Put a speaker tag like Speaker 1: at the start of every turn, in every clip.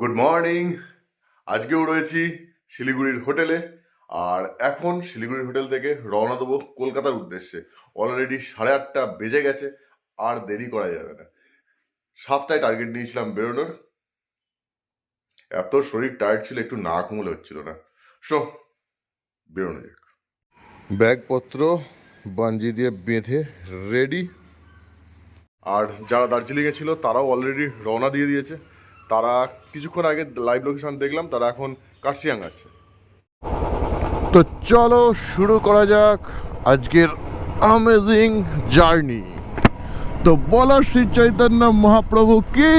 Speaker 1: good morning আজকেও রয়েছি শিলিগুড়ির হোটেলে আর এখন শিলিগুড়ির হোটেল থেকে রওনা দেবো কলকাতার উদ্দেশ্যে অলরেডি সাড়ে আটটা বেজে গেছে আর দেরি করা যাবে না সাতটায় টার্গেট নিয়েছিলাম বেরোনোর এত শরীর টায়ার্ড ছিল একটু না ঘুমলে হচ্ছিল না সো বেরোনো যাক ব্যাগপত্র বাঞ্জি দিয়ে বেঁধে রেডি আর যারা দার্জিলিংয়ে ছিল তারাও অলরেডি রওনা দিয়ে দিয়েছে তারা কিছুক্ষণ আগে লাইভ লোকেশন দেখলাম তারা এখন কাটসিয়াং আছে তো চলো শুরু করা যাক আজকের আমেজিং জার্নি তো বলো শ্রী চৈতন্য মহাপ্রভু কি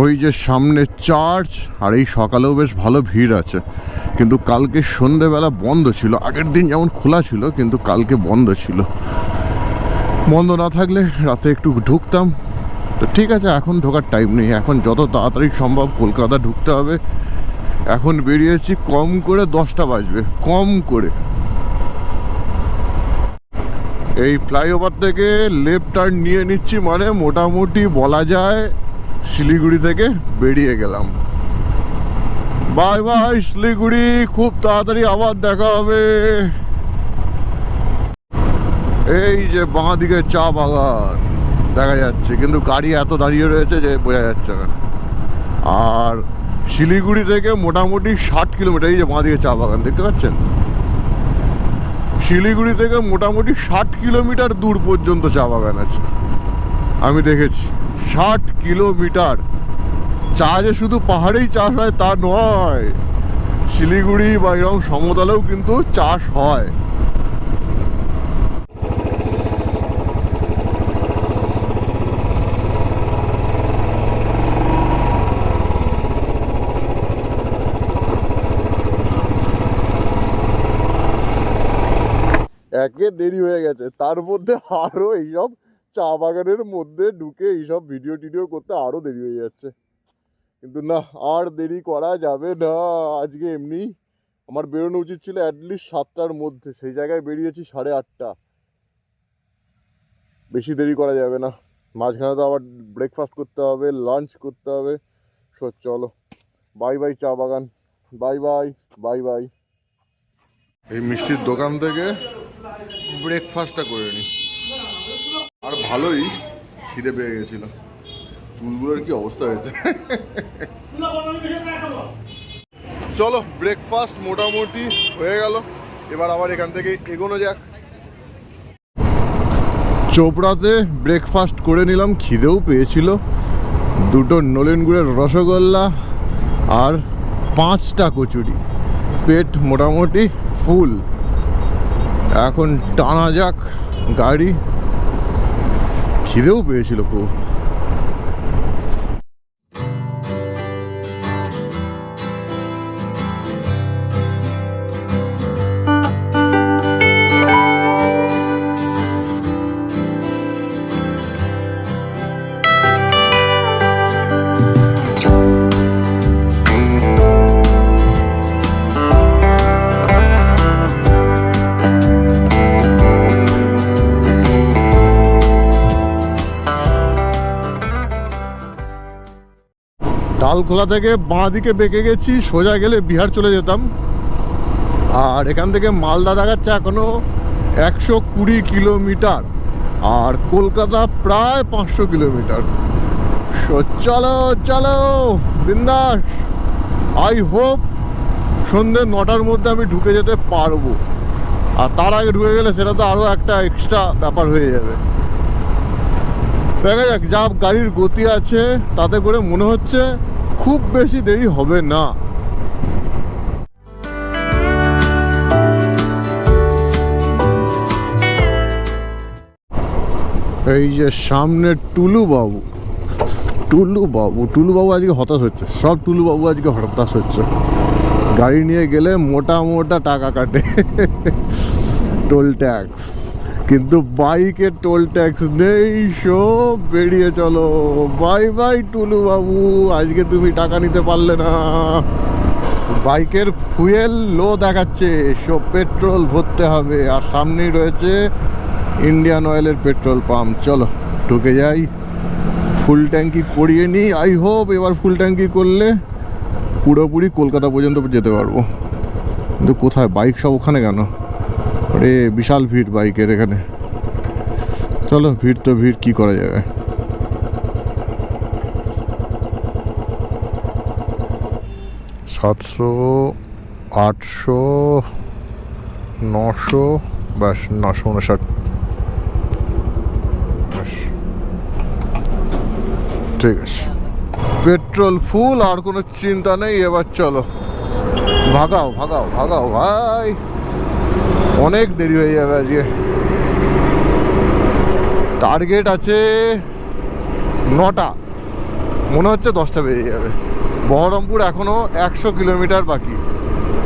Speaker 1: ওই যে সামনে চার্চ আর এই সকালেও বেশ ভালো ভিড় আছে কিন্তু কালকে সন্ধেবেলা বন্ধ ছিল আগের দিন যেমন খোলা ছিল কিন্তু কালকে বন্ধ ছিল বন্ধ না থাকলে রাতে একটু ঢুকতাম তো ঠিক আছে এখন ঢোকার টাইম নেই এখন যত তাড়াতাড়ি সম্ভব কলকাতা ঢুকতে হবে এখন বেরিয়েছি কম করে দশটা বাজবে কম করে এই ফ্লাইওভার থেকে লেফট টার্ন নিয়ে নিচ্ছি মানে মোটামুটি বলা যায় শিলিগুড়ি থেকে বেরিয়ে গেলাম বাই বাই শিলিগুড়ি খুব তাড়াতাড়ি আবার দেখা হবে এই যে বাঁ দিকে চা বাগান দেখা যাচ্ছে কিন্তু গাড়ি এত দাঁড়িয়ে রয়েছে যে বোঝা যাচ্ছে না আর শিলিগুড়ি থেকে মোটামুটি ষাট কিলোমিটার এই যে বাঁ দিকে চা বাগান দেখতে পাচ্ছেন শিলিগুড়ি থেকে মোটামুটি ষাট কিলোমিটার দূর পর্যন্ত চা বাগান আছে আমি দেখেছি ষাট কিলোমিটার চা যে শুধু পাহাড়েই চাষ হয় তা নয় শিলিগুড়ি বা এরকম সমতলেও কিন্তু চাষ হয় একে দেরি হয়ে গেছে তার মধ্যে আরও এইসব চা বাগানের মধ্যে ঢুকে এইসব ভিডিও টিডিও করতে আরও দেরি হয়ে যাচ্ছে কিন্তু না আর দেরি করা যাবে না আজকে এমনি আমার বেরোনো উচিত ছিল অ্যাটলিস্ট সাতটার মধ্যে সেই জায়গায় বেরিয়েছি সাড়ে আটটা বেশি দেরি করা যাবে না মাঝখানে তো আবার ব্রেকফাস্ট করতে হবে লাঞ্চ করতে হবে সো চলো বাই বাই চা বাগান বাই বাই বাই বাই এই মিষ্টির দোকান থেকে ব্রেকফাস্টটা করে নিই আর ভালোই খিদে পেয়ে গেছিল চুলগুলোর কি অবস্থা হয়েছে চলো ব্রেকফাস্ট মোটামুটি হয়ে গেল এবার আবার এখান থেকে এগোনো যাক চোপড়াতে ব্রেকফাস্ট করে নিলাম খিদেও পেয়েছিল দুটো নলেন গুড়ের রসগোল্লা আর পাঁচটা কচুরি পেট মোটামুটি ফুল এখন টানা যাক গাড়ি খিদেও পেয়েছিল খুব লালখোলা থেকে বাঁ দিকে বেঁকে গেছি সোজা গেলে বিহার চলে যেতাম আর এখান থেকে মালদা দেখাচ্ছে এখনও একশো কুড়ি কিলোমিটার আর কলকাতা প্রায় পাঁচশো কিলোমিটার চলো চলো বিন্দাস আই হোপ সন্ধ্যে নটার মধ্যে আমি ঢুকে যেতে পারবো আর তার আগে ঢুকে গেলে সেটা তো আরও একটা এক্সট্রা ব্যাপার হয়ে যাবে দেখা যাক যা গাড়ির গতি আছে তাতে করে মনে হচ্ছে খুব বেশি দেরি হবে না এই যে সামনে টুলু বাবু টুলু বাবু টুলু বাবু আজকে হতাশ হচ্ছে সব টুলু বাবু আজকে হতাশ হচ্ছে গাড়ি নিয়ে গেলে মোটা মোটা টাকা কাটে টোল ট্যাক্স কিন্তু বাইকে টোল ট্যাক্স নেই সব বেরিয়ে চলো বাই বাই টুলু বাবু আজকে তুমি টাকা নিতে পারলে না বাইকের ফুয়েল লো দেখাচ্ছে সব পেট্রোল ভরতে হবে আর সামনেই রয়েছে ইন্ডিয়ান অয়েলের পেট্রোল পাম্প চলো ঢুকে যাই ফুল ট্যাঙ্কি করিয়ে নিই আই হোপ এবার ফুল ট্যাঙ্কি করলে পুরোপুরি কলকাতা পর্যন্ত যেতে পারবো কিন্তু কোথায় বাইক সব ওখানে কেন এ বিশাল ভিড় বাইকের এখানে চলো ভিড় তো ভিড় কি করা যাবে সাতশো আটশো নশো ব্যাস নশো উনষাট ঠিক আছে পেট্রোল ফুল আর কোনো চিন্তা নেই এবার চলো ভাগাও ভাগাও ভাগাও ভাই অনেক দেরি হয়ে যাবে আজকে টার্গেট আছে নটা মনে হচ্ছে দশটা বেজে যাবে বহরমপুর এখনও একশো কিলোমিটার বাকি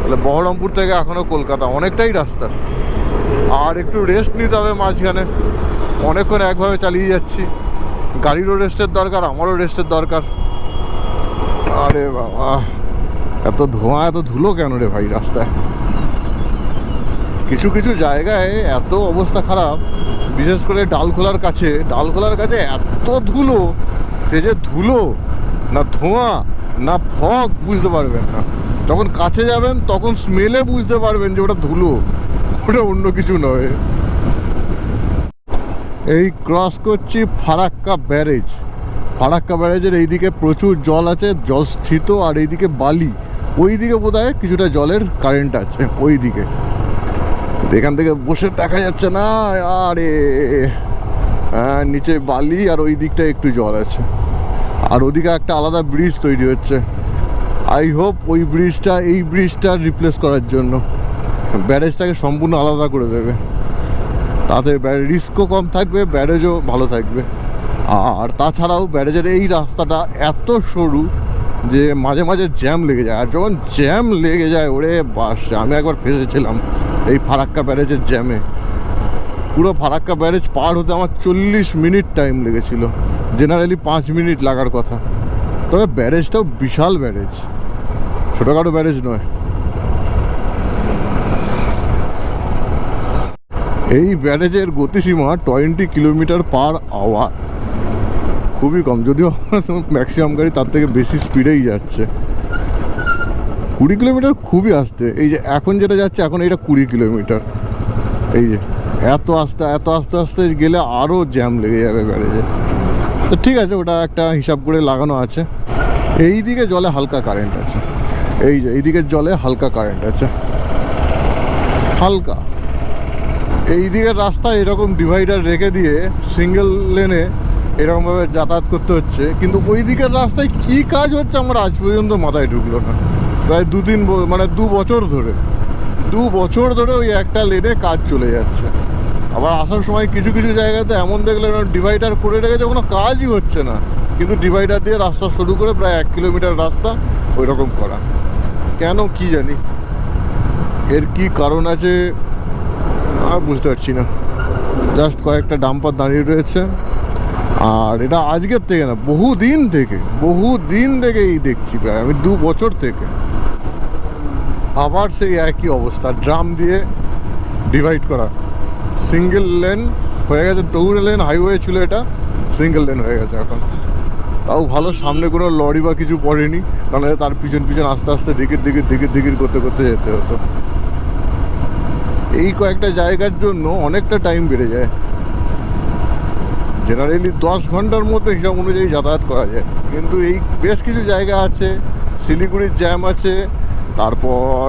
Speaker 1: তাহলে বহরমপুর থেকে এখনও কলকাতা অনেকটাই রাস্তা আর একটু রেস্ট নিতে হবে মাঝখানে অনেকক্ষণ একভাবে চালিয়ে যাচ্ছি গাড়িরও রেস্টের দরকার আমারও রেস্টের দরকার আরে বাবা এত ধোঁয়া এত ধুলো কেন রে ভাই রাস্তায় কিছু কিছু জায়গায় এত অবস্থা খারাপ বিশেষ করে ডালখোলার কাছে ডালখোলার কাছে এত ধুলো সে যে ধুলো না ধোঁয়া না ফক বুঝতে পারবেন না যখন কাছে যাবেন তখন স্মেলে বুঝতে পারবেন যে ওটা ধুলো ওটা অন্য কিছু নয় এই ক্রস করছি ফারাক্কা ব্যারেজ ফারাক্কা ব্যারেজের এইদিকে প্রচুর জল আছে জল স্থিত আর এইদিকে বালি ওই দিকে বোধ কিছুটা জলের কারেন্ট আছে ওই দিকে এখান থেকে বসে দেখা যাচ্ছে না আরে হ্যাঁ নিচে বালি আর ওই দিকটা একটু জল আছে আর ওদিকে একটা আলাদা ব্রিজ তৈরি হচ্ছে আই হোপ ওই ব্রিজটা এই ব্রিজটা রিপ্লেস করার জন্য ব্যারেজটাকে সম্পূর্ণ আলাদা করে দেবে তাতে রিস্কও কম থাকবে ব্যারেজও ভালো থাকবে আর তাছাড়াও ব্যারেজের এই রাস্তাটা এত সরু যে মাঝে মাঝে জ্যাম লেগে যায় আর যখন জ্যাম লেগে যায় ওরে বাস আমি একবার ফেসেছিলাম এই ফারাক্কা ব্যারেজের জ্যামে পুরো ফারাক্কা ব্যারেজ পার হতে আমার চল্লিশ মিনিট টাইম লেগেছিল জেনারেলি পাঁচ মিনিট লাগার কথা তবে ব্যারেজটাও বিশাল ব্যারেজ ছোটোখাটো ব্যারেজ নয় এই ব্যারেজের গতিসীমা টোয়েন্টি কিলোমিটার পার আওয়ার খুবই কম যদিও ম্যাক্সিমাম গাড়ি তার থেকে বেশি স্পিডেই যাচ্ছে কুড়ি কিলোমিটার খুবই আস্তে এই যে এখন যেটা যাচ্ছে এখন এটা কুড়ি কিলোমিটার এই যে এত আস্তে এত আস্তে আস্তে গেলে আরও জ্যাম লেগে যাবে গ্যারেজে তো ঠিক আছে ওটা একটা হিসাব করে লাগানো আছে এই দিকে জলে হালকা কারেন্ট আছে এই যে এইদিকে জলে হালকা কারেন্ট আছে হালকা এই দিকের রাস্তায় এরকম ডিভাইডার রেখে দিয়ে সিঙ্গেল লেনে এরকমভাবে যাতায়াত করতে হচ্ছে কিন্তু ওই দিকের রাস্তায় কী কাজ হচ্ছে আমার আজ পর্যন্ত মাথায় ঢুকলো না প্রায় দুদিন মানে দু বছর ধরে দু বছর ধরে ওই একটা লেনে কাজ চলে যাচ্ছে আবার আসার সময় কিছু কিছু জায়গাতে এমন দেখলেন ডিভাইডার করে রেখেছে কোনো কাজই হচ্ছে না কিন্তু ডিভাইডার দিয়ে রাস্তা শুরু করে প্রায় এক কিলোমিটার রাস্তা ওই রকম করা কেন কি জানি এর কি কারণ আছে আর বুঝতে পারছি না জাস্ট কয়েকটা ডাম্পার দাঁড়িয়ে রয়েছে আর এটা আজকের থেকে না বহু দিন থেকে বহু দিন থেকে এই দেখছি প্রায় আমি দু বছর থেকে আবার সেই একই অবস্থা ড্রাম দিয়ে ডিভাইড করা সিঙ্গেল লেন হয়ে গেছে দৌড়ে লেন হাইওয়ে ছিল এটা সিঙ্গেল লেন হয়ে গেছে এখন তাও ভালো সামনে কোনো লরি বা কিছু পড়েনি কারণ তার পিছন পিছন আস্তে আস্তে দিকের দিকের দিকের দিকের করতে করতে যেতে হতো এই কয়েকটা জায়গার জন্য অনেকটা টাইম বেড়ে যায় জেনারেলি দশ ঘন্টার মধ্যে হিসাব অনুযায়ী যাতায়াত করা যায় কিন্তু এই বেশ কিছু জায়গা আছে শিলিগুড়ির জ্যাম আছে তারপর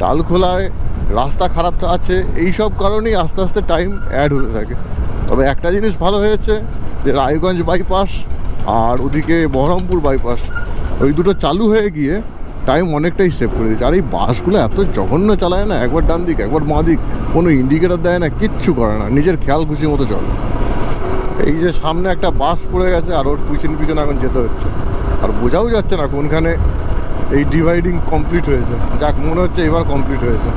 Speaker 1: ডালখোলায় রাস্তা খারাপ আছে এই সব কারণেই আস্তে আস্তে টাইম অ্যাড হতে থাকে তবে একটা জিনিস ভালো হয়েছে যে রায়গঞ্জ বাইপাস আর ওদিকে বহরমপুর বাইপাস ওই দুটো চালু হয়ে গিয়ে টাইম অনেকটাই সেভ করে দিচ্ছে আর এই বাসগুলো এত জঘন্য চালায় না একবার ডান দিক একবার মা দিক কোনো ইন্ডিকেটার দেয় না কিচ্ছু করে না নিজের খেয়াল খুশি মতো চলে এই যে সামনে একটা বাস পড়ে গেছে আর ওর পিছন পিছনে এখন যেতে হচ্ছে আর বোঝাও যাচ্ছে না কোনখানে এই ডিভাইডিং কমপ্লিট হয়েছে যাক মনে হচ্ছে এবার কমপ্লিট হয়েছে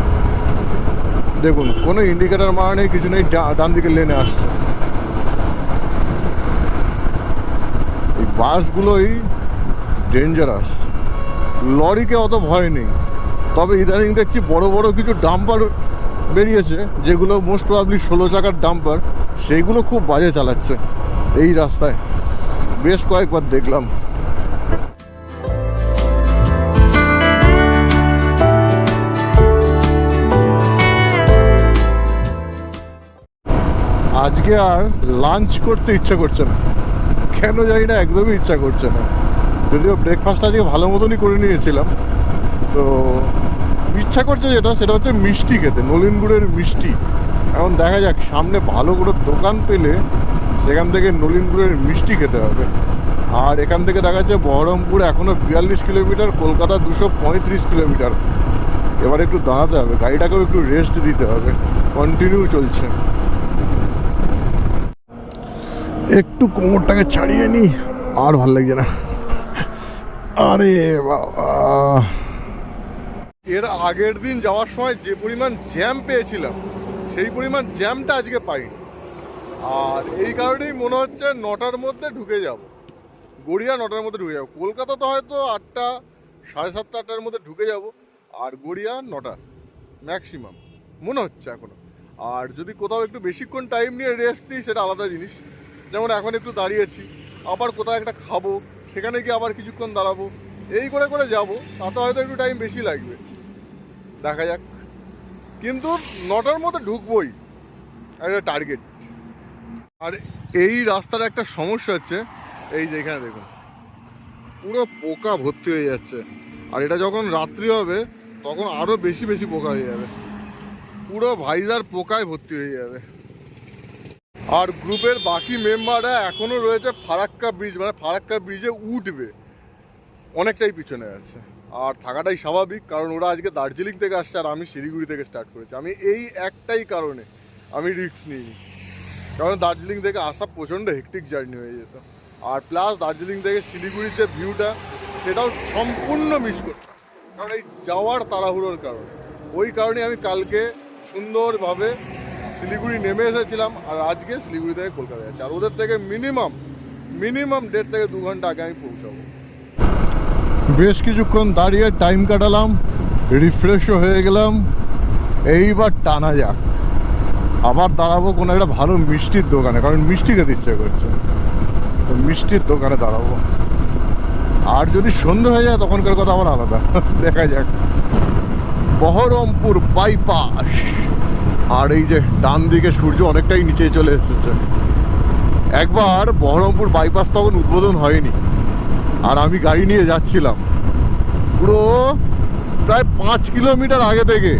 Speaker 1: দেখুন কোনো ইন্ডিকেটার মারা নেই কিছু নেই ডান দিকে লেনে আসছে এই বাসগুলোই ডেঞ্জারাস লরিকে অত ভয় নেই তবে ইদানিং দেখছি বড় বড় কিছু ডাম্পার বেরিয়েছে যেগুলো মোস্ট প্রবলি ষোলো চাকার ডাম্পার সেইগুলো খুব বাজে চালাচ্ছে এই রাস্তায় বেশ কয়েকবার দেখলাম আজকে আর লাঞ্চ করতে ইচ্ছা করছে না কেন যাই না একদমই ইচ্ছা করছে না যদিও ব্রেকফাস্ট আজকে ভালো মতনই করে নিয়েছিলাম তো ইচ্ছা করছে যেটা সেটা হচ্ছে মিষ্টি খেতে নলিন গুড়ের মিষ্টি এখন দেখা যাক সামনে ভালো করে দোকান পেলে সেখান থেকে নলিন গুড়ের মিষ্টি খেতে হবে আর এখান থেকে দেখা যাচ্ছে বহরমপুর এখনও বিয়াল্লিশ কিলোমিটার কলকাতা দুশো পঁয়ত্রিশ কিলোমিটার এবার একটু দাঁড়াতে হবে গাড়িটাকেও একটু রেস্ট দিতে হবে কন্টিনিউ চলছে একটু কোমরটাকে ছাড়িয়ে নি আর ভাল লাগছে না আরে বাবা এর আগের দিন যাওয়ার সময় যে পরিমাণ জ্যাম পেয়েছিলাম সেই পরিমাণ জ্যামটা আজকে পাইনি আর এই কারণেই মনে হচ্ছে নটার মধ্যে ঢুকে যাব গড়িয়া নটার মধ্যে ঢুকে যাবো কলকাতা তো হয়তো আটটা সাড়ে সাতটা আটটার মধ্যে ঢুকে যাব আর গড়িয়া নটা ম্যাক্সিমাম মনে হচ্ছে এখনও আর যদি কোথাও একটু বেশিক্ষণ টাইম নিয়ে রেস্ট নিই সেটা আলাদা জিনিস যেমন এখন একটু দাঁড়িয়েছি আবার কোথাও একটা খাবো সেখানে গিয়ে আবার কিছুক্ষণ দাঁড়াবো এই করে করে যাব তাতে হয়তো একটু টাইম বেশি লাগবে দেখা যাক কিন্তু নটার মধ্যে ঢুকবোই একটা টার্গেট আর এই রাস্তার একটা সমস্যা হচ্ছে এই যে এখানে দেখুন পুরো পোকা ভর্তি হয়ে যাচ্ছে আর এটা যখন রাত্রি হবে তখন আরও বেশি বেশি পোকা হয়ে যাবে পুরো ভাইজার পোকায় ভর্তি হয়ে যাবে আর গ্রুপের বাকি মেম্বাররা এখনও রয়েছে ফারাক্কা ব্রিজ মানে ফারাক্কা ব্রিজে উঠবে অনেকটাই পিছনে আছে আর থাকাটাই স্বাভাবিক কারণ ওরা আজকে দার্জিলিং থেকে আসছে আর আমি শিলিগুড়ি থেকে স্টার্ট করেছি আমি এই একটাই কারণে আমি রিক্স নিই কারণ দার্জিলিং থেকে আসা প্রচণ্ড হেকটিক জার্নি হয়ে যেত আর প্লাস দার্জিলিং থেকে শিলিগুড়ির যে ভিউটা সেটাও সম্পূর্ণ মিস করতাম কারণ এই যাওয়ার তাড়াহুড়োর কারণে ওই কারণে আমি কালকে সুন্দরভাবে শিলিগুড়ি নেমে এসেছিলাম আর আজকে শিলিগুড়ি থেকে কলকাতা যাচ্ছি আর ওদের থেকে মিনিমাম মিনিমাম দেড় থেকে দু ঘন্টা আগে আমি পৌঁছাবো বেশ কিছুক্ষণ দাঁড়িয়ে টাইম কাটালাম রিফ্রেশও হয়ে গেলাম এইবার টানা যাক আবার দাঁড়াবো কোনো একটা ভালো মিষ্টির দোকানে কারণ মিষ্টি খেতে ইচ্ছে করছে তো মিষ্টির দোকানে দাঁড়াবো আর যদি সন্ধে হয়ে যায় তখনকার কথা আবার আলাদা দেখা যাক বহরমপুর বাইপাস আর এই যে ডান দিকে সূর্য অনেকটাই নিচে চলে এসেছে একবার বহরমপুর বাইপাস তখন উদ্বোধন হয়নি আর আমি গাড়ি নিয়ে যাচ্ছিলাম পুরো প্রায় পাঁচ কিলোমিটার আগে থেকে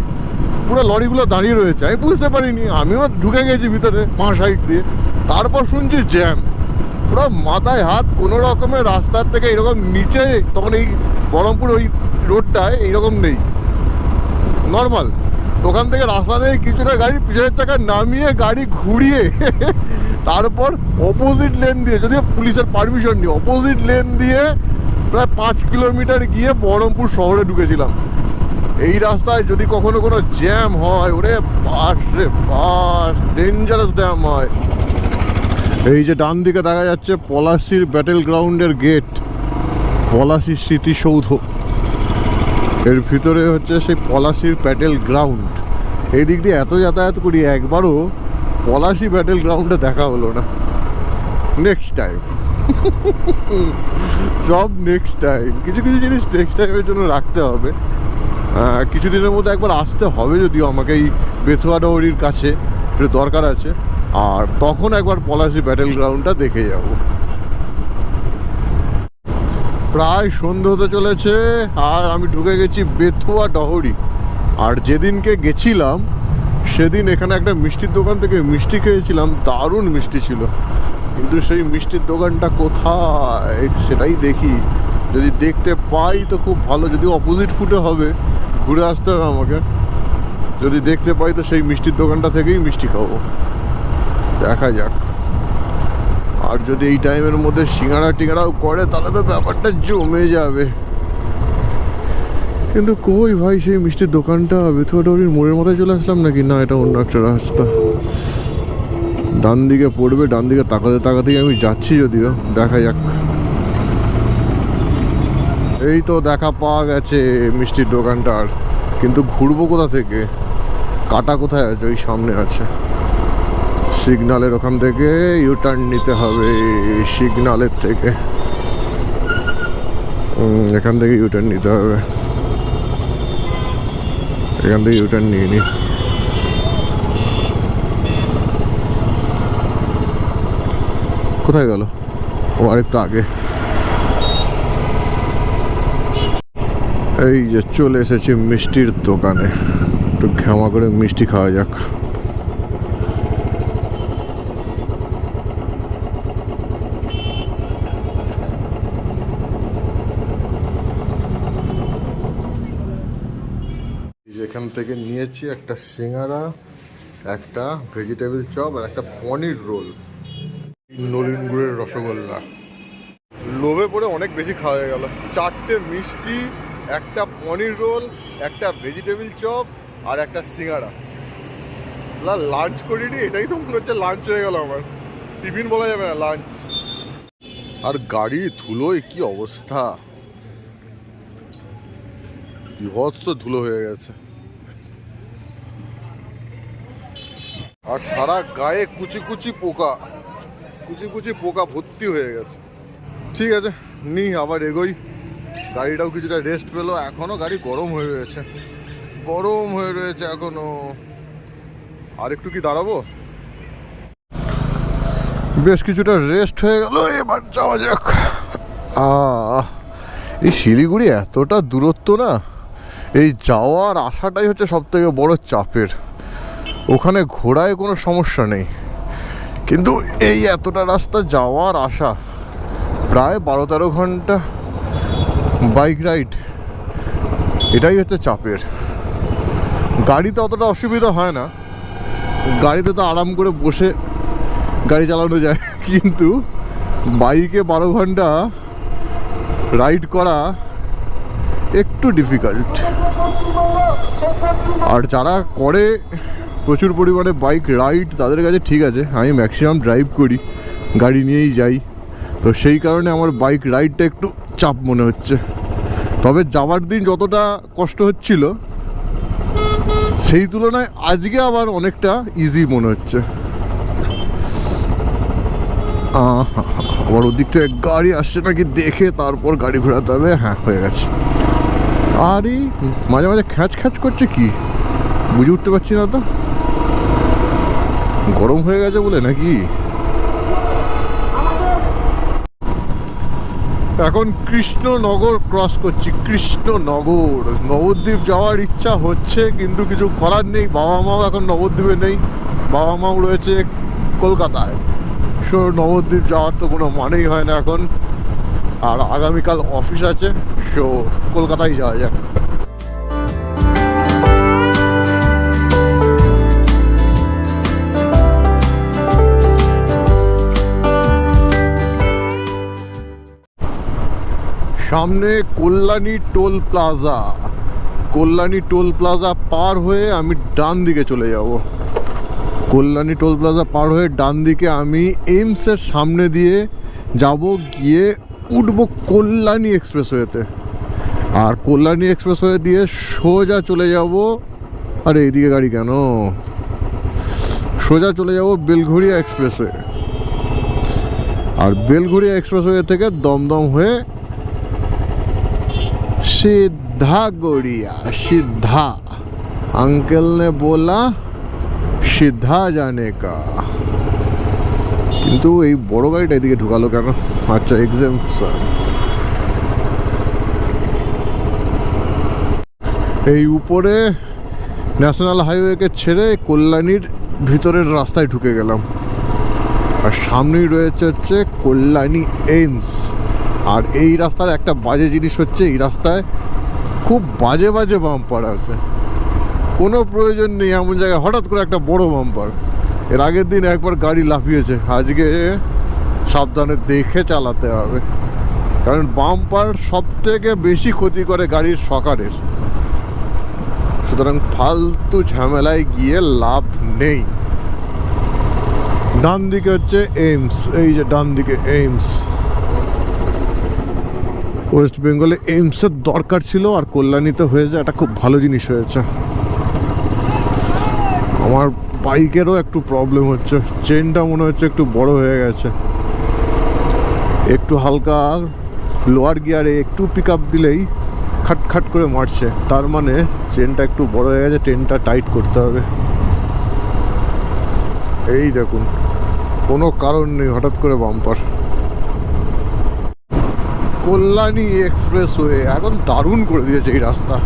Speaker 1: পুরো লরিগুলো দাঁড়িয়ে রয়েছে আমি বুঝতে পারিনি আমিও ঢুকে গেছি ভিতরে পাঁ সাইড দিয়ে তারপর শুনছি জ্যাম পুরো মাথায় হাত কোনো রকমের রাস্তার থেকে এরকম নিচে তখন এই বহরমপুর ওই রোডটায় এইরকম নেই নর্মাল ওখান থেকে রাস্তা থেকে কিছুটা গাড়ি পিছনের চাকা নামিয়ে গাড়ি ঘুরিয়ে তারপর অপোজিট লেন দিয়ে যদিও পুলিশের পারমিশন নিই অপোজিট লেন দিয়ে প্রায় পাঁচ কিলোমিটার গিয়ে বহরমপুর শহরে ঢুকেছিলাম এই রাস্তায় যদি কখনো কোনো জ্যাম হয় ওরে বাস রে বাস ডেঞ্জারাস জ্যাম হয় এই যে ডান দিকে দেখা যাচ্ছে পলাশির ব্যাটেল গ্রাউন্ডের গেট পলাশির স্মৃতিসৌধ এর ভিতরে হচ্ছে সেই পলাশির প্যাটেল গ্রাউন্ড এই দিক দিয়ে এত যাতায়াত করি একবারও পলাশি প্যাটেল গ্রাউন্ডে দেখা হলো না নেক্সট টাইম সব নেক্সট টাইম কিছু কিছু জিনিস নেক্সট টাইমের জন্য রাখতে হবে কিছুদিনের মধ্যে একবার আসতে হবে যদিও আমাকে এই বেথুয়া কাছে দরকার আছে আর তখন একবার পলাশি ব্যাটেল গ্রাউন্ডটা দেখে যাবো প্রায় সন্ধে হতে চলেছে আর আমি ঢুকে গেছি বেথুয়া ডহরি আর যেদিনকে গেছিলাম সেদিন এখানে একটা মিষ্টির দোকান থেকে মিষ্টি খেয়েছিলাম দারুণ মিষ্টি ছিল কিন্তু সেই মিষ্টির দোকানটা কোথায় সেটাই দেখি যদি দেখতে পাই তো খুব ভালো যদি অপোজিট ফুটে হবে ঘুরে আসতে হবে আমাকে যদি দেখতে পাই তো সেই মিষ্টির দোকানটা থেকেই মিষ্টি খাবো দেখা যাক আর যদি এই টাইমের মধ্যে সিঙ্গাড়া টিঙ্গাড়াও করে তাহলে তো ব্যাপারটা জমে যাবে কিন্তু কই ভাই সেই মিষ্টির দোকানটা বেথুয়াডৌরির মোড়ের মাথায় চলে আসলাম নাকি না এটা অন্য একটা রাস্তা ডান দিকে পড়বে ডান দিকে তাকাতে তাকাতেই আমি যাচ্ছি যদিও দেখা যাক এই তো দেখা পাওয়া গেছে মিষ্টির দোকানটার কিন্তু ঘুরবো কোথা থেকে কাটা কোথায় আছে ওই সামনে আছে সিগনালের ওখান থেকে ইউটার্ন নিতে হবে সিগনালের থেকে এখান থেকে ইউটার্ন নিতে হবে এখান থেকে ইউটার্ন নিয়ে নিই কোথায় গেল ও আরেকটু আগে এই যে চলে এসেছি মিষ্টির দোকানে একটু ঘ্যামা করে মিষ্টি খাওয়া যাক থেকে নিয়েছি একটা সিঙ্গারা একটা ভেজিটেবিল চপ আর একটা পনির রোল নলিন গুড়ের রসগোল্লা লোভে পরে অনেক বেশি খাওয়া হয়ে গেল চারটে মিষ্টি একটা পনির রোল একটা ভেজিটেবিল চপ আর একটা সিঙ্গারা না লাঞ্চ করিনি এটাই তো মনে হচ্ছে লাঞ্চ হয়ে গেল আমার টিফিন বলা যাবে না লাঞ্চ আর গাড়ি ধুলোয় কি অবস্থা বিভৎস ধুলো হয়ে গেছে আর সারা গায়ে কুচি কুচি পোকা কুচি কুচি পোকা ভর্তি হয়ে গেছে ঠিক আছে নি আবার এগোই গাড়িটাও কিছুটা রেস্ট পেলো এখনও গাড়ি গরম হয়ে রয়েছে গরম হয়ে রয়েছে এখনও আর একটু কি দাঁড়াবো বেশ কিছুটা রেস্ট হয়ে গেল এবার যাওয়া যাক এই শিলিগুড়ি এতটা দূরত্ব না এই যাওয়ার আশাটাই হচ্ছে সব থেকে বড় চাপের ওখানে ঘোড়ায় কোনো সমস্যা নেই কিন্তু এই এতটা রাস্তা যাওয়ার আশা প্রায় বারো তেরো ঘন্টা বাইক রাইড এটাই হচ্ছে চাপের গাড়িতে অতটা অসুবিধা হয় না গাড়িতে তো আরাম করে বসে গাড়ি চালানো যায় কিন্তু বাইকে বারো ঘন্টা রাইড করা একটু ডিফিকাল্ট আর যারা করে প্রচুর পরিমাণে বাইক রাইড তাদের কাছে ঠিক আছে আমি ম্যাক্সিমাম ড্রাইভ করি গাড়ি নিয়েই যাই তো সেই কারণে আমার বাইক রাইডটা একটু চাপ মনে হচ্ছে তবে যাওয়ার দিন যতটা কষ্ট হচ্ছিল সেই তুলনায় আজকে আবার অনেকটা ইজি মনে হচ্ছে আবার ওদিক থেকে গাড়ি আসছে নাকি দেখে তারপর গাড়ি ঘোরাতে হবে হ্যাঁ হয়ে গেছে আরে মাঝে মাঝে খ্যাঁচ খ্যাঁচ করছে কি বুঝে উঠতে পারছি না তো গরম হয়ে গেছে বলে নাকি এখন কৃষ্ণনগর ক্রস করছি কৃষ্ণনগর নবদ্বীপ যাওয়ার ইচ্ছা হচ্ছে কিন্তু কিছু করার নেই বাবা মাও এখন নবদ্বীপে নেই বাবা মাও রয়েছে কলকাতায় সো নবদ্বীপ যাওয়ার তো কোনো মানেই হয় না এখন আর আগামীকাল অফিস আছে সো কলকাতায় যাওয়া যায় সামনে Kalyani toll plaza Kalyani toll plaza পার হয়ে আমি ডান দিকে চলে যাব কল্যাণী টোল প্লাজা পার হয়ে ডান দিকে আমি এইমসের সামনে দিয়ে যাব গিয়ে উঠব কল্যাণী এক্সপ্রেসওয়েতে আর কল্যাণী এক্সপ্রেসওয়ে দিয়ে সোজা চলে যাব আরে এইদিকে গাড়ি কেন সোজা চলে যাব বেলঘড়িয়া এক্সপ্রেসওয়ে আর বেলঘড়িয়া এক্সপ্রেসওয়ে থেকে দমদম হয়ে सीधा गोड़िया सीधा अंकल ने बोला সিদ্ধা জানে কা কিন্তু এই বড় গাড়িটা এদিকে ঢুকালো কেন আচ্ছা এক্সাম এই উপরে ন্যাশনাল হাইওয়েকে ছেড়ে কল্যাণীর ভিতরের রাস্তায় ঢুকে গেলাম আর সামনেই রয়েছে হচ্ছে কল্যাণী এইমস আর এই রাস্তার একটা বাজে জিনিস হচ্ছে এই রাস্তায় খুব বাজে বাজে বাম্পার আছে কোনো প্রয়োজন নেই এমন জায়গায় হঠাৎ করে একটা বড় বাম্পার এর আগের দিন একবার গাড়ি লাফিয়েছে আজকে সাবধানে দেখে চালাতে হবে কারণ বাম্পার সব থেকে বেশি ক্ষতি করে গাড়ির সকারের সুতরাং ফালতু ঝামেলায় গিয়ে লাভ নেই ডান দিকে হচ্ছে এইমস এই যে ডান দিকে এইমস ওয়েস্ট বেঙ্গলে এইমসের দরকার ছিল আর কল্যাণীতে হয়ে যায় এটা খুব ভালো জিনিস হয়েছে আমার বাইকেরও একটু প্রবলেম হচ্ছে চেনটা মনে হচ্ছে একটু বড় হয়ে গেছে একটু হালকা লোয়ার গিয়ারে একটু পিক দিলেই খাটখাট করে মারছে তার মানে চেনটা একটু বড় হয়ে গেছে ট্রেনটা টাইট করতে হবে এই দেখুন কোনো কারণ নেই হঠাৎ করে বাম্পার কল্যাণী এক্সপ্রেসওয়ে এখন দারুণ করে দিয়েছে এই রাস্তা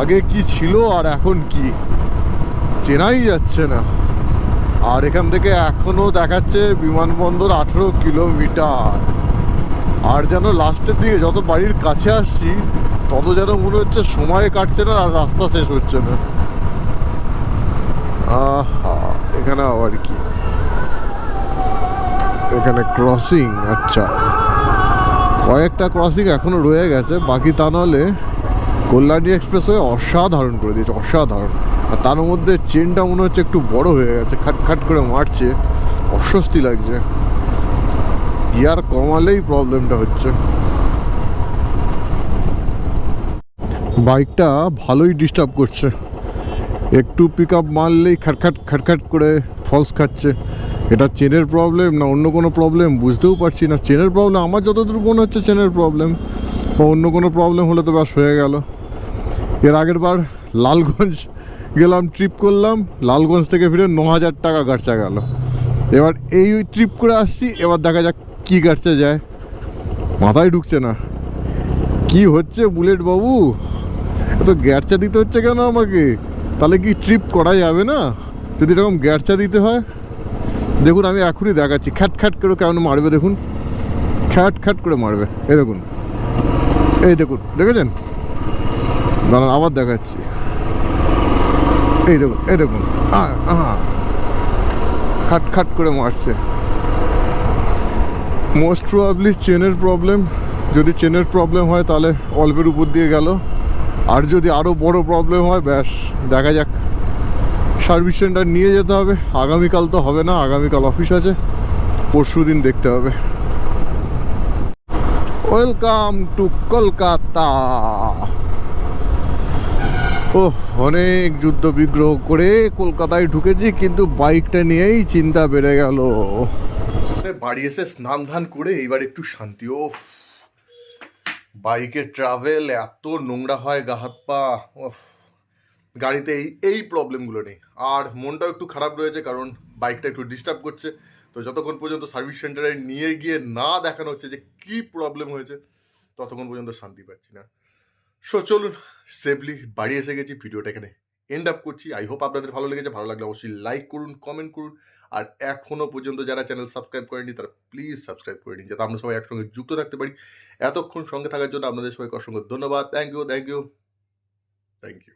Speaker 1: আগে কি ছিল আর এখন কি চেনাই যাচ্ছে না আর এখান থেকে এখনও দেখাচ্ছে বিমানবন্দর আঠেরো কিলোমিটার আর যেন লাস্টের দিকে যত বাড়ির কাছে আসছি তত যেন মনে হচ্ছে সময় কাটছে না আর রাস্তা শেষ হচ্ছে না আহা এখানে আবার কি এখানে ক্রসিং আচ্ছা কয়েকটা ক্রসিং এখনও রয়ে গেছে বাকি তা নাহলে কল্যাণী এক্সপ্রেসওয়ে অসাধারণ করে দিয়েছে অসাধারণ আর তার মধ্যে চেনটা মনে হচ্ছে একটু বড় হয়ে গেছে খাটখাট করে মারছে অস্বস্তি লাগছে গিয়ার কমালেই প্রবলেমটা হচ্ছে বাইকটা ভালোই ডিস্টার্ব করছে একটু পিক আপ মারলেই খাটখাট খাটখাট করে ফলস খাচ্ছে এটা চেনের প্রবলেম না অন্য কোনো প্রবলেম বুঝতেও পারছি না চেনের প্রবলেম আমার যতদূর মনে হচ্ছে চেনের প্রবলেম বা অন্য কোনো প্রবলেম হলে তো ব্যাস হয়ে গেল এর আগের বার লালগঞ্জ গেলাম ট্রিপ করলাম লালগঞ্জ থেকে ফিরে ন হাজার টাকা খরচা গেল এবার এই ট্রিপ করে আসছি এবার দেখা যাক কী খরচা যায় মাথায় ঢুকছে না কি হচ্ছে বুলেট বাবু এত গ্যারচা দিতে হচ্ছে কেন আমাকে তাহলে কি ট্রিপ করা যাবে না যদি এরকম গ্যারচা দিতে হয় দেখুন আমি এখনই দেখাচ্ছি খ্যাট খ্যাট করে কেমন মারবে দেখুন খ্যাট খ্যাট করে মারবে এ দেখুন এই দেখুন দেখেছেন দাঁড়ান আবার দেখাচ্ছি এই দেখুন এই দেখুন খাট খাট করে মারছে মোস্ট প্রবলি চেনের প্রবলেম যদি চেনের প্রবলেম হয় তাহলে অল্পের উপর দিয়ে গেল আর যদি আরও বড় প্রবলেম হয় ব্যাস দেখা যাক সার্ভিস সেন্টার নিয়ে যেতে হবে আগামীকাল তো হবে না আগামীকাল অফিস আছে পরশু দিন দেখতে হবে ওয়েলকাম টু কলকাতা ও অনেক যুদ্ধ বিগ্রহ করে কলকাতায় ঢুকেছি কিন্তু বাইকটা নিয়েই চিন্তা বেড়ে গেল বাড়ি এসে স্নান ধান করে এইবার একটু শান্তি ও বাইকে ট্রাভেল এত নোংরা হয় গা হাত পা গাড়িতে এই এই প্রবলেমগুলো নেই আর মনটাও একটু খারাপ রয়েছে কারণ বাইকটা একটু ডিস্টার্ব করছে তো যতক্ষণ পর্যন্ত সার্ভিস সেন্টারে নিয়ে গিয়ে না দেখানো হচ্ছে যে কি প্রবলেম হয়েছে ততক্ষণ পর্যন্ত শান্তি পাচ্ছি না সো চলুন সেফলি বাড়ি এসে গেছি ভিডিওটা এখানে এন্ড আপ করছি আই হোপ আপনাদের ভালো লেগেছে ভালো লাগলে অবশ্যই লাইক করুন কমেন্ট করুন আর এখনও পর্যন্ত যারা চ্যানেল সাবস্ক্রাইব করেনি তারা প্লিজ সাবস্ক্রাইব করে নিন যাতে আমরা সবাই একসঙ্গে যুক্ত থাকতে পারি এতক্ষণ সঙ্গে থাকার জন্য আপনাদের সবাইকে অসংখ্য ধন্যবাদ thank you thank you thank you